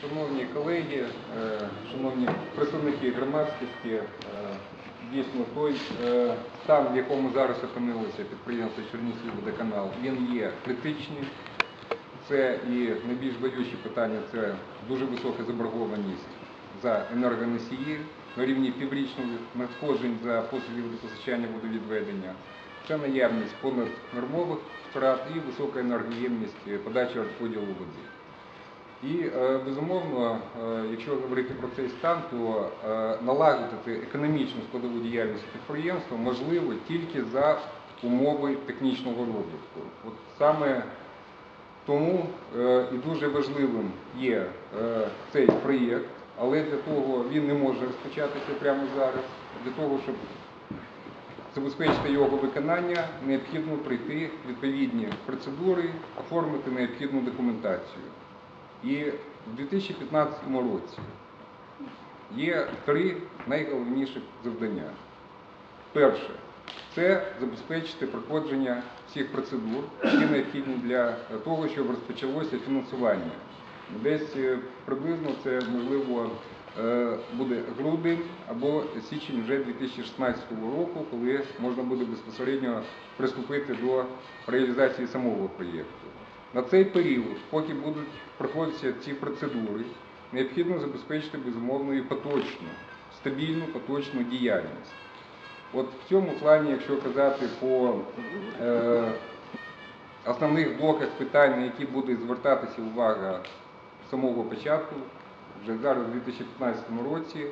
Шановні колеги, е, шановні представники громадськості, е, дійсно той е, стан, в якому зараз опинилося підприємство Чернігівський водоканал, він є критичним. Це і найбільш болючі питання це дуже висока заборгованість за енергоносії на рівні піврічних надходжень за послуги водопостачання водовідведення. Це наявність понаднормових втрат і висока енергоємність подачі розподілу води. І е, безумовно, е, якщо говорити про цей стан, то е, налагодити економічну складову діяльність підприємства можливо тільки за умови технічного розвитку. От саме тому і дуже важливим є цей проєкт, але для того він не може розпочатися прямо зараз. Для того, щоб забезпечити його виконання, необхідно пройти відповідні процедури, оформити необхідну документацію. І в 2015 році є три найголовніших завдання. Перше це забезпечити проходження всіх процедур, які необхідні для того, щоб розпочалося фінансування. Десь е, приблизно це можливо е, буде грудень або січень вже 2016 року, коли можна буде безпосередньо приступити до реалізації самого проєкту. На цей період, поки будуть проходитися ці процедури, необхідно забезпечити безумовно і поточну, стабільну поточну діяльність. От в цьому плані, якщо казати по е, основних блоках питань, на які буде звертатися увага з самого початку, вже зараз у 2015 році,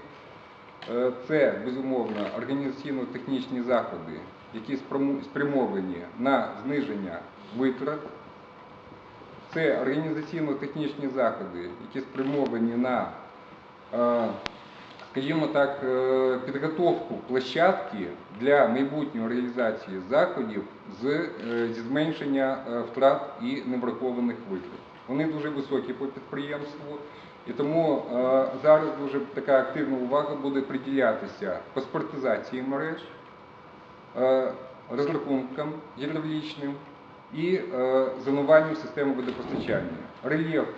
е, це безумовно організаційно-технічні заходи, які спрямовані на зниження витрат. Це організаційно-технічні заходи, які спрямовані на, е, скажімо так, е, підготовку площадки для майбутньої реалізації заходів з, е, зі зменшення втрат і неврахованих витрат. Вони дуже високі по підприємству, і тому зараз дуже така активна увага буде приділятися паспортизації мереж, розрахункам гідравлічним і е, зонуванню системи водопостачання. Рельєф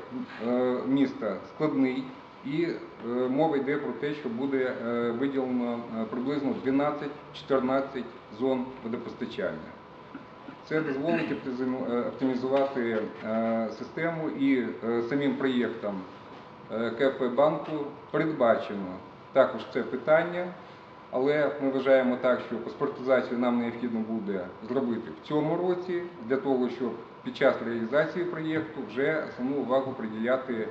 е, міста складний, і е, мова йде про те, що буде виділено приблизно 12-14 зон водопостачання. Це дозволить оптимізувати систему і самим проєктом КФ банку передбачено також це питання, але ми вважаємо так, що паспортизацію нам необхідно буде зробити в цьому році для того, щоб під час реалізації проєкту вже основну увагу приділяти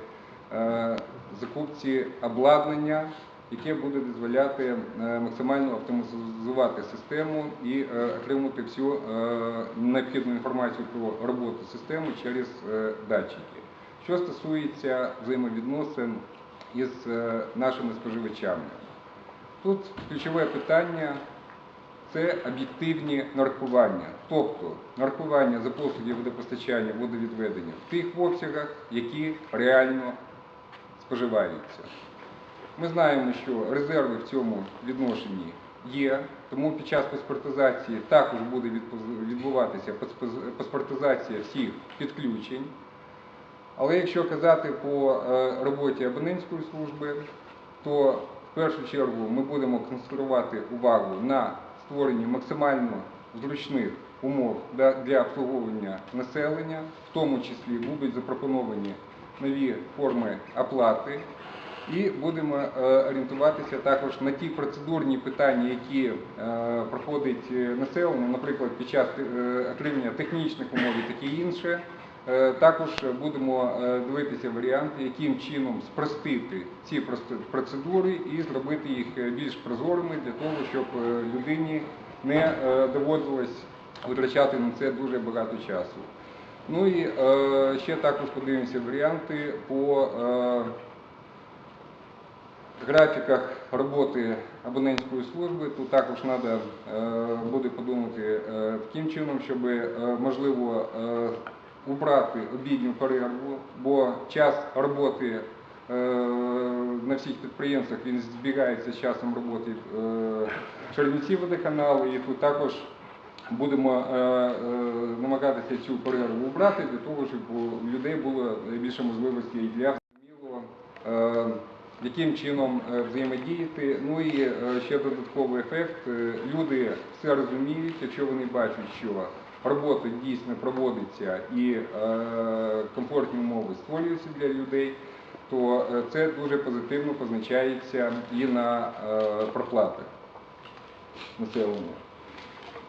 е, закупці обладнання, яке буде дозволяти е, максимально автоматизувати систему і е, отримати всю необхідну інформацію про роботу системи через датчики. Що стосується взаємовідносин із нашими споживачами, тут ключове питання це об'єктивні нарахування, тобто нарахування за послуги водопостачання, водовідведення в тих обсягах, які реально споживаються. Ми знаємо, що резерви в цьому відношенні є, тому під час паспортизації також буде відбуватися паспортизація всіх підключень. Але якщо казати по е, роботі абонентської служби, то в першу чергу ми будемо концентрувати увагу на створенні максимально зручних умов для, обслуговування населення, в тому числі будуть запропоновані нові форми оплати. І будемо е, орієнтуватися також на ті процедурні питання, які е, проходить е, населення, наприклад, під час отримання технічних умов і таке інше. Е, Також будемо е, дивитися варіанти, яким чином спростити ці процедури і зробити їх е, більш прозорими для того, щоб людині не доводилось витрачати на це дуже багато часу. Ну і ще також подивимося варіанти по графіках роботи абонентської служби. Тут також треба буде подумати, яким чином, щоб можливо убрати обідню перерву, бо час роботи е, на всіх підприємствах він збігається з часом роботи е, Чернівців водоканалу, і тут також будемо е, намагатися цю перерву убрати для того, щоб у людей було більше можливостей для яким чином взаємодіяти. Ну і ще додатковий ефект. Люди все розуміють, якщо вони бачать, що робота дійсно проводиться і е, комфортні умови створюються для людей, то е, це дуже позитивно позначається і на е, проплатах населення.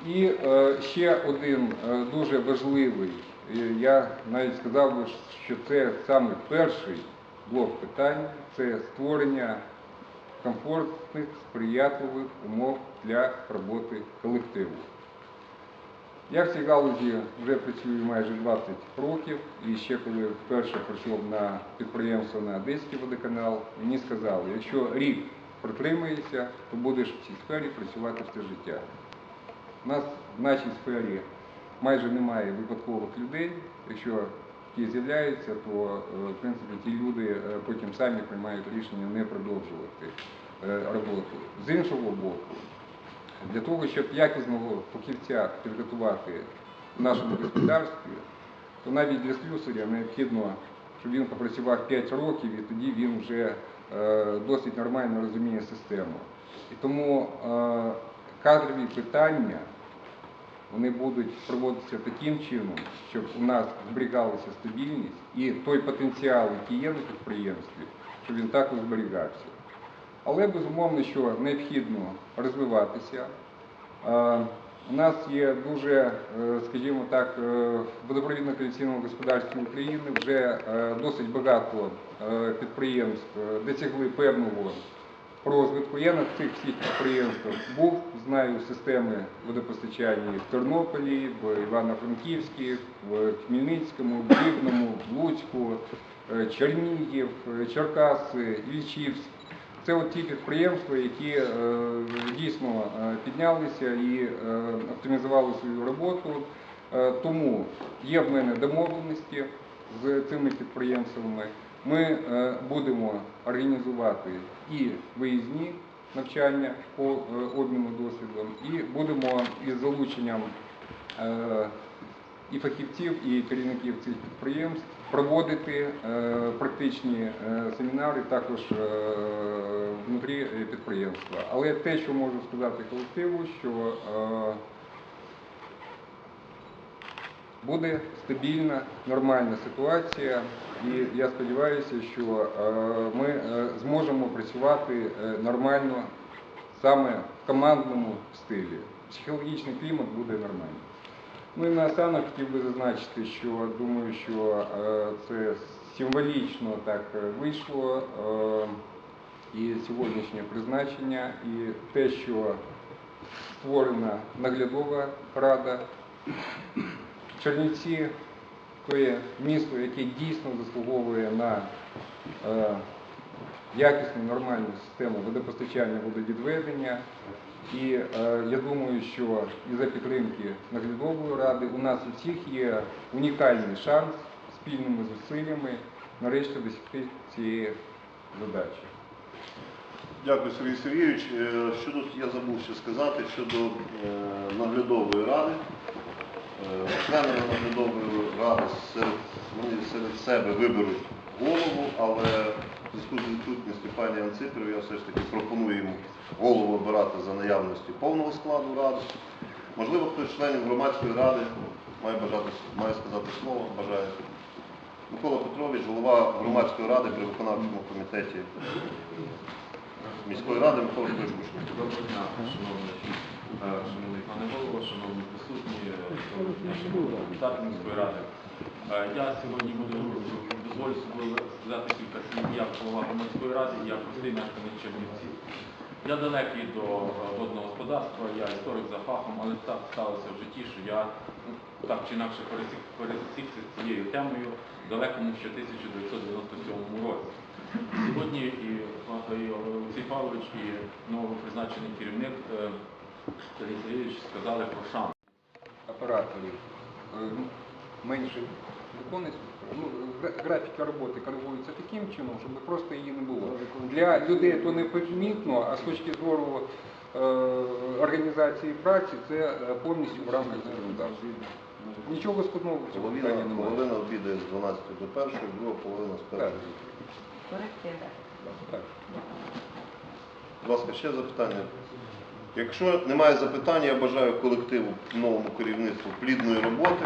І ще один дуже важливий, я навіть сказав би, що це саме перший блок питань, це створення комфортних, сприятливих умов для роботи колективу. Я в цій галузі вже працюю майже 20 років, і ще коли вперше прийшов на підприємство на Одеський водоканал, мені сказали, якщо рік протримаєшся, то будеш в цій сфері працювати все життя. У нас в нашій сфері майже немає випадкових людей. Якщо ті з'являються, то е, в принципі ті люди е, потім самі приймають рішення не продовжувати е, роботу. З іншого боку, для того, щоб якісного фахівця підготувати в нашому господарстві, то навіть для слюсаря необхідно, щоб він попрацював 5 років і тоді він вже е, досить нормально розуміє систему. І тому е, кадрові питання вони будуть проводитися таким чином, щоб у нас зберігалася стабільність і той потенціал, який є на підприємстві, щоб він також зберігався. Але безумовно, що необхідно розвиватися. Е, У нас є дуже, е, скажімо так, е, в водопровідно-колекційному господарстві України вже досить багато підприємств досягли певного розвитку. Я на цих всіх підприємствах був, знаю системи водопостачання в Тернополі, в Івано-Франківській, в Хмельницькому, в Рівному, в Луцьку, Чернігів, Черкаси, Ільчівськ. Це от ті підприємства, які е, дійсно е, піднялися і е, оптимізували свою роботу. Тому є в мене домовленості з цими підприємствами. Ми будемо організувати і виїзні навчання по обміну досвідом, і будемо із залученням і фахівців, і керівників цих підприємств проводити е, практичні е, семінари також е, внутрі підприємства. Але те, що можу сказати колективу, що буде стабільна, нормальна ситуація, і я сподіваюся, що ми зможемо працювати нормально саме в командному стилі. Психологічний клімат буде нормальний. Ну і наостанок хотів би зазначити, що думаю, що е, це символічно так вийшло. е, І сьогоднішнє призначення, і те, що створена наглядова рада. Чернівці то є місто, яке дійсно заслуговує на е, якісну нормальну систему водопостачання, водовідведення. І е, я думаю, що і за підтримки наглядової ради у нас у всіх є унікальний шанс спільними зусиллями нарешті досягти цієї задачі. Дякую, Сергій Сергійович. Е, Що тут я забув ще сказати щодо е, наглядової ради. Е, Члени наглядової ради серед, вони серед себе виберуть голову, але в зв'язку з відсутністю пані Анциперів я все ж таки пропоную йому голову обирати за наявності повного складу ради. Можливо, хтось з членів громадської ради має бажати має сказати слово, бажає. Микола Петрович, голова громадської ради при виконавчому комітеті міської ради Микола Петрович Кушнір. Доброго дня, шановний, е, шановний пане голово, шановні присутні, е, шановні депутати міської ради. Е, Я сьогодні буду дозволю сказати кілька слів як голова громадської ради, як простий мешканець Чернівців. Я далекий до е, водного господарства, я історик за фахом, але так сталося в житті, що я ну, так чи інакше пересік- пересікся з цією темою в далекому ще 1997 році. Сьогодні і, і Олексій Павлович, і новопризначений керівник е, Сергій Сергійович сказали про шанс. операторів е, ну, менше виконують. Ну, гра- графіки роботи коригуються таким чином, щоб просто її не було. Для людей то не помітно, а з точки зору е, організації праці це е, повністю в рамках законодавства. Нічого складного в цьому питанні немає. половина обідає з 12 до 1, друга половина з 1 Так. до корекція. Так. Будь ласка, ще запитання. Якщо немає запитань, я бажаю колективу новому керівництву плідної роботи.